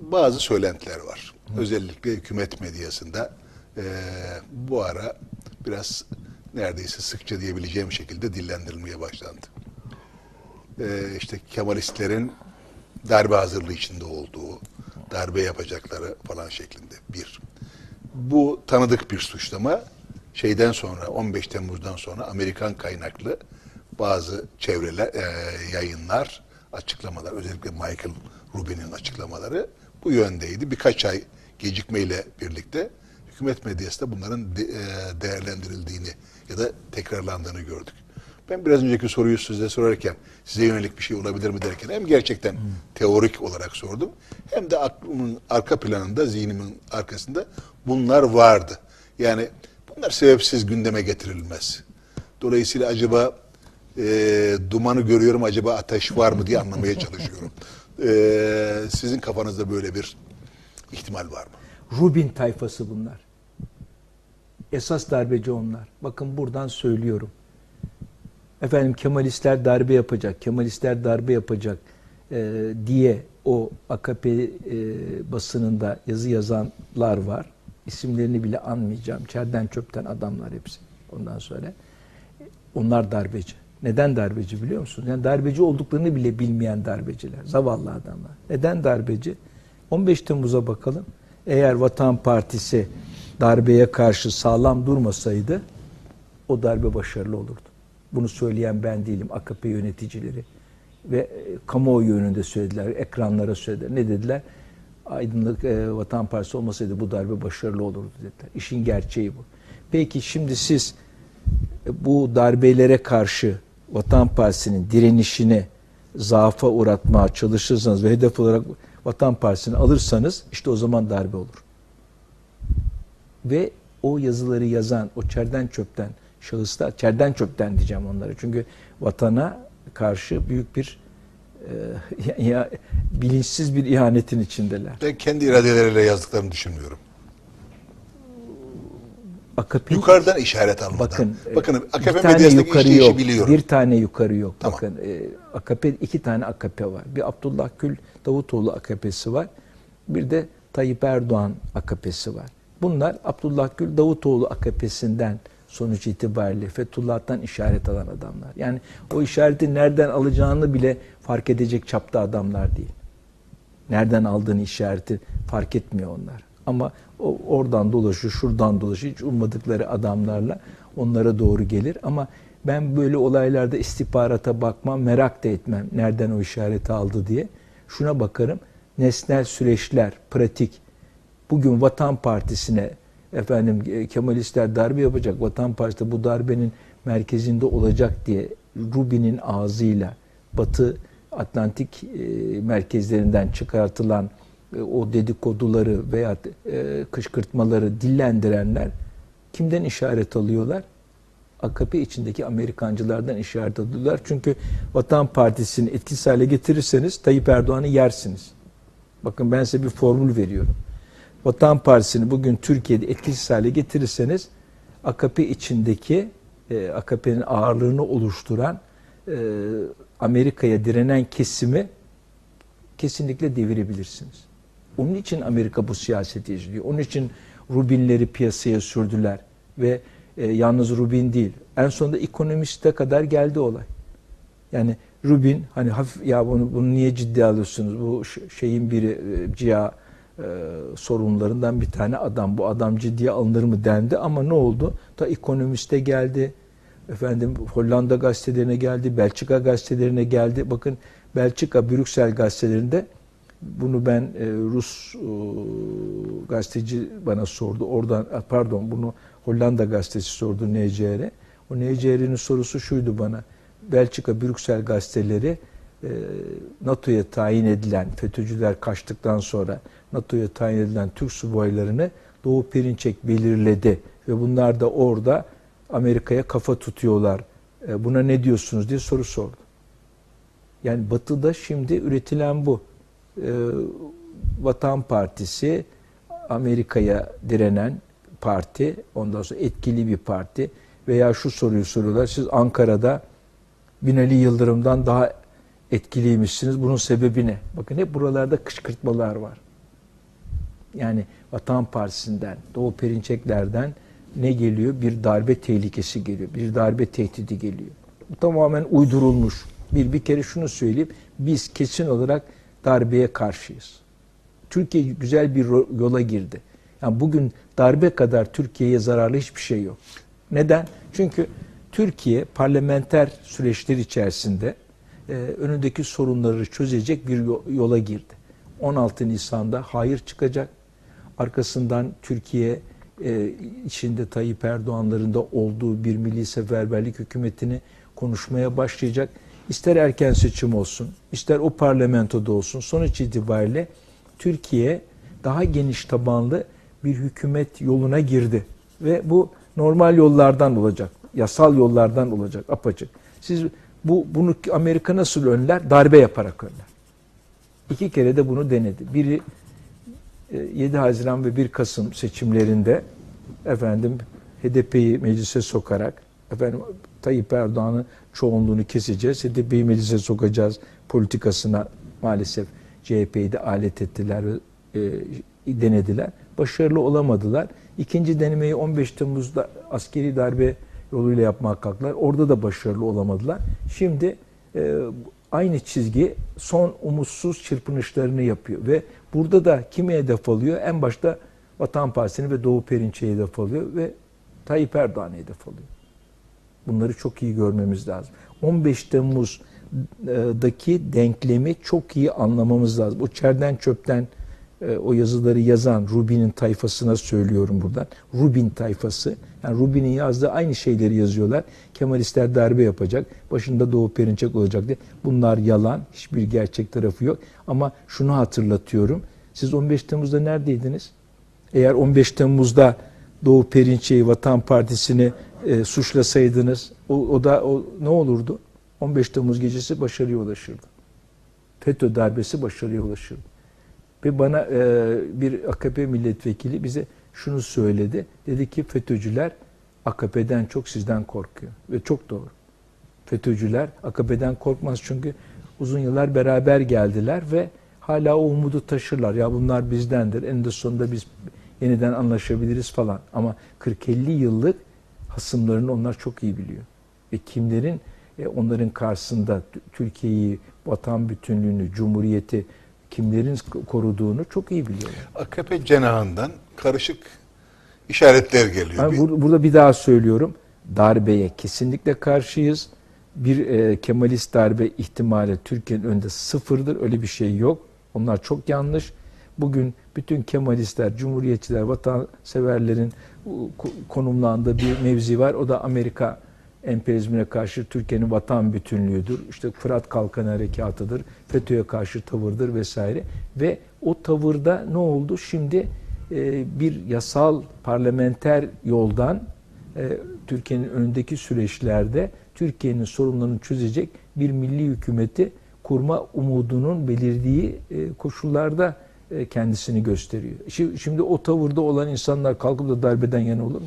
bazı söylentiler var. Özellikle hükümet medyasında e, bu ara biraz neredeyse sıkça diyebileceğim şekilde dillendirilmeye başlandı. E, işte Kemalistlerin darbe hazırlığı içinde olduğu, darbe yapacakları falan şeklinde bir. Bu tanıdık bir suçlama. Şeyden sonra 15 Temmuz'dan sonra Amerikan kaynaklı bazı çevreler, e, yayınlar, açıklamalar, özellikle Michael Rubin'in açıklamaları bu yöndeydi. Birkaç ay gecikmeyle birlikte hükümet medyasında bunların de- e, değerlendirildiğini ya da tekrarlandığını gördük. Ben biraz önceki soruyu size sorarken size yönelik bir şey olabilir mi derken hem gerçekten teorik olarak sordum hem de aklımın arka planında, zihnimin arkasında bunlar vardı. Yani bunlar sebepsiz gündeme getirilmez. Dolayısıyla acaba e, dumanı görüyorum acaba ateş var mı diye anlamaya çalışıyorum. E, sizin kafanızda böyle bir ihtimal var mı? Rubin tayfası bunlar. Esas darbeci onlar. Bakın buradan söylüyorum. Efendim Kemalistler darbe yapacak, Kemalistler darbe yapacak e, diye o AKP e, basınında yazı yazanlar var. İsimlerini bile anmayacağım. Çerden çöpten adamlar hepsi. Ondan sonra onlar darbeci. Neden darbeci biliyor musunuz? Yani darbeci olduklarını bile bilmeyen darbeciler. Zavallı adamlar. Neden darbeci? 15 Temmuz'a bakalım. Eğer Vatan Partisi darbeye karşı sağlam durmasaydı o darbe başarılı olurdu. Bunu söyleyen ben değilim. AKP yöneticileri ve e, kamuoyu önünde söylediler, ekranlara söylediler. Ne dediler? Aydınlık e, Vatan Partisi olmasaydı bu darbe başarılı olurdu dediler. İşin gerçeği bu. Peki şimdi siz e, bu darbelere karşı Vatan Partisi'nin direnişini zaafa uğratmaya çalışırsanız ve hedef olarak Vatan Partisi'ni alırsanız işte o zaman darbe olur. Ve o yazıları yazan, o çerden çöpten şahıslar, çerden çöpten diyeceğim onları. Çünkü vatana karşı büyük bir e, ya, bilinçsiz bir ihanetin içindeler. Ben kendi iradeleriyle yazdıklarını düşünmüyorum. AKP Yukarıdan işaret almadan. Bakın, Bakın, e, AKP bir tane yukarı yok. biliyorum. Bir tane yukarı yok. Tamam. Bakın e, AKP iki tane AKP var. Bir Abdullah Gül Davutoğlu AKP'si var. Bir de Tayyip Erdoğan AKP'si var. Bunlar Abdullah Gül Davutoğlu AKP'sinden sonuç itibariyle Fethullah'tan işaret alan adamlar. Yani o işareti nereden alacağını bile fark edecek çapta adamlar değil. Nereden aldığını işareti fark etmiyor onlar. Ama o oradan dolaşıyor, şuradan dolaşıyor. Hiç ummadıkları adamlarla onlara doğru gelir. Ama ben böyle olaylarda istihbarata bakmam, merak da etmem. Nereden o işareti aldı diye. Şuna bakarım. Nesnel süreçler, pratik. Bugün Vatan Partisi'ne efendim e, Kemalistler darbe yapacak. Vatan Partisi bu darbenin merkezinde olacak diye Rubin'in ağzıyla Batı Atlantik e, merkezlerinden çıkartılan o dedikoduları veya e, kışkırtmaları dillendirenler kimden işaret alıyorlar? AKP içindeki Amerikancılardan işaret alıyorlar. Çünkü Vatan Partisi'ni etkisiz hale getirirseniz Tayyip Erdoğan'ı yersiniz. Bakın ben size bir formül veriyorum. Vatan Partisi'ni bugün Türkiye'de etkisiz hale getirirseniz AKP içindeki e, AKP'nin ağırlığını oluşturan e, Amerika'ya direnen kesimi kesinlikle devirebilirsiniz. Onun için Amerika bu siyaseti izliyor. Onun için Rubinleri piyasaya sürdüler ve e, yalnız Rubin değil. En sonunda ekonomiste kadar geldi olay. Yani Rubin hani hafif ya bunu, bunu niye ciddiye alıyorsunuz? Bu şeyin biri e, CIA e, sorunlarından bir tane adam. Bu adam ciddiye alınır mı dendi ama ne oldu? Ta ekonomiste geldi. Efendim Hollanda gazetelerine geldi, Belçika gazetelerine geldi. Bakın Belçika, Brüksel gazetelerinde bunu ben e, Rus e, gazeteci bana sordu. Oradan pardon bunu Hollanda gazetesi sordu NCR'e. O NCR'nin sorusu şuydu bana. Belçika, Brüksel gazeteleri e, NATO'ya tayin edilen FETÖ'cüler kaçtıktan sonra NATO'ya tayin edilen Türk subaylarını Doğu Perinçek belirledi ve bunlar da orada Amerika'ya kafa tutuyorlar. E, buna ne diyorsunuz diye soru sordu. Yani Batı'da şimdi üretilen bu. E, Vatan Partisi Amerika'ya direnen parti, ondan sonra etkili bir parti veya şu soruyu soruyorlar. Siz Ankara'da Binali Yıldırım'dan daha etkiliymişsiniz. Bunun sebebi ne? Bakın hep buralarda kışkırtmalar var. yani Vatan Partisi'nden, Doğu Perinçekler'den ne geliyor? Bir darbe tehlikesi geliyor. Bir darbe tehdidi geliyor. Bu tamamen uydurulmuş. Bir bir kere şunu söyleyeyim. Biz kesin olarak darbeye karşıyız. Türkiye güzel bir yola girdi. Yani bugün darbe kadar Türkiye'ye zararlı hiçbir şey yok. Neden? Çünkü Türkiye parlamenter süreçler içerisinde e, önündeki sorunları çözecek bir yo- yola girdi. 16 Nisan'da hayır çıkacak. Arkasından Türkiye e, içinde Tayyip Erdoğan'ların da olduğu bir milli seferberlik hükümetini konuşmaya başlayacak. İster erken seçim olsun, ister o parlamentoda olsun sonuç itibariyle Türkiye daha geniş tabanlı bir hükümet yoluna girdi. Ve bu normal yollardan olacak, yasal yollardan olacak apaçık. Siz bu bunu Amerika nasıl önler? Darbe yaparak önler. İki kere de bunu denedi. Biri e, 7 Haziran ve 1 Kasım seçimlerinde efendim HDP'yi meclise sokarak efendim Tayyip Erdoğan'ın çoğunluğunu keseceğiz. HDP'yi meclise sokacağız politikasına maalesef CHP'yi de alet ettiler ve e, denediler. Başarılı olamadılar. İkinci denemeyi 15 Temmuz'da askeri darbe yoluyla yapmaya kalktılar. Orada da başarılı olamadılar. Şimdi e, aynı çizgi son umutsuz çırpınışlarını yapıyor ve burada da kimi hedef alıyor? En başta Vatan Partisi'ni ve Doğu Perinçek'i hedef alıyor ve Tayyip Erdoğan'ı hedef alıyor. Bunları çok iyi görmemiz lazım. 15 Temmuz'daki denklemi çok iyi anlamamız lazım. O çerden çöpten e, o yazıları yazan Rubin'in tayfasına söylüyorum buradan. Rubin tayfası. Yani Rubin'in yazdığı aynı şeyleri yazıyorlar. Kemalistler darbe yapacak. Başında Doğu Perinçek olacak diye. Bunlar yalan. Hiçbir gerçek tarafı yok. Ama şunu hatırlatıyorum. Siz 15 Temmuz'da neredeydiniz? Eğer 15 Temmuz'da Doğu Perinçek'i, Vatan Partisi'ni e, suçlasaydınız o, o da o, ne olurdu? 15 Temmuz gecesi başarıya ulaşırdı. FETÖ darbesi başarıya ulaşırdı. Ve bana e, bir AKP milletvekili bize şunu söyledi. Dedi ki FETÖ'cüler AKP'den çok sizden korkuyor. Ve çok doğru. FETÖ'cüler AKP'den korkmaz çünkü uzun yıllar beraber geldiler ve hala o umudu taşırlar. Ya bunlar bizdendir. En sonunda biz yeniden anlaşabiliriz falan. Ama 40-50 yıllık hasımlarını onlar çok iyi biliyor. Ve kimlerin e, onların karşısında Türkiye'yi, vatan bütünlüğünü, cumhuriyeti kimlerin koruduğunu çok iyi biliyorlar. AKP cenahından karışık işaretler geliyor. Ben Bir- bur- burada bir daha söylüyorum. Darbeye kesinlikle karşıyız. Bir e, Kemalist darbe ihtimali Türkiye'nin önünde sıfırdır. Öyle bir şey yok. Onlar çok yanlış. Bugün bütün Kemalistler, Cumhuriyetçiler, vatanseverlerin konumlandığı bir mevzi var. O da Amerika emperyalizmine karşı Türkiye'nin vatan bütünlüğüdür. İşte Fırat Kalkan Harekatı'dır. FETÖ'ye karşı tavırdır vesaire. Ve o tavırda ne oldu? Şimdi e, bir yasal parlamenter yoldan e, Türkiye'nin önündeki süreçlerde Türkiye'nin sorunlarını çözecek bir milli hükümeti kurma umudunun belirdiği e, koşullarda kendisini gösteriyor. Şi- Şimdi o tavırda olan insanlar kalkıp da darbeden yana olur mu?